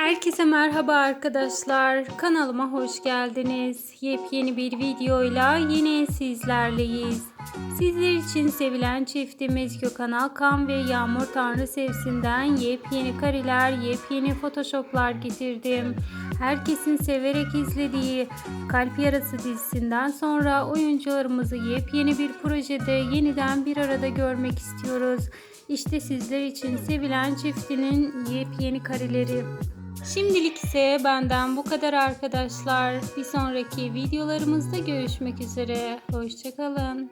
Herkese merhaba arkadaşlar. Kanalıma hoş geldiniz. Yepyeni bir videoyla yine sizlerleyiz. Sizler için sevilen çiftimiz Gökhan Alkan ve Yağmur Tanrı Sevsin'den yepyeni kareler, yepyeni photoshoplar getirdim. Herkesin severek izlediği Kalp Yarası dizisinden sonra oyuncularımızı yepyeni bir projede yeniden bir arada görmek istiyoruz. İşte sizler için sevilen çiftinin yepyeni kareleri. Şimdilik ise benden bu kadar arkadaşlar. Bir sonraki videolarımızda görüşmek üzere. Hoşçakalın.